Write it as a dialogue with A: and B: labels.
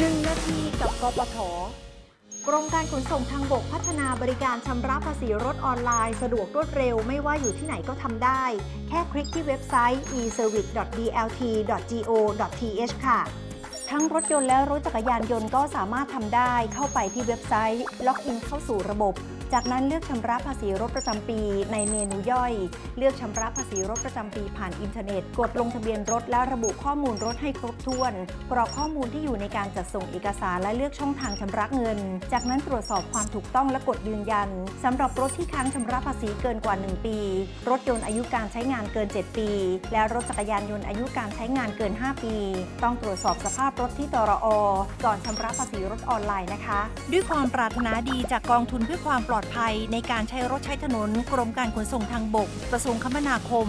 A: 1 นาทีกับกปทกรมการขนส่งทางบกพัฒนาบริการชำระภาษีรถออนไลน์ สะดวกรวดเร็วไม่ว่าอยู่ที่ไหนก็ทำได้ แค่คลิกที่เว็บไซต์ e-service.dlt.go.th ค่ะ ทั้งรถยนต์และรถจักรยานยนต์ก็สามารถทำได้เข้าไปที่เว็บไซต์ ล็อกอินเข้าสู่ระบบ จากนั้นเลือกชำระภาษีรถประจำปี ในเมนูย่อย เลือกชำระภาษีรถประจำปีผ่านอินเทอร์เน็ต กดลงทะเบียนรถและระบุข้อมูลรถให้ครบถ้วน กรอกข้อมูลที่อยู่ในการจัดส่งเอกสารและเลือกช่องทางชำระเงิน จากนั้นตรวจสอบความถูกต้องและกดยืนยันสำหรับรถที่ค้างชำระภาษีเกินกว่า 1 ปี รถยนต์อายุการใช้งานเกิน 7 ปี และรถจักรยานยนต์อายุการใช้งานเกิน 5 ปี ต้องตรวจสอบสภาพรถที่ตรอก่อนชำระภาษีรถออนไลน์นะคะ ด้วยความปรารถนาดีจากกองทุนเพื่อความปลอดอดภัยในการใช้รถใช้ถนนกรมการขนส่งทางบก กระทรวงคมนาคม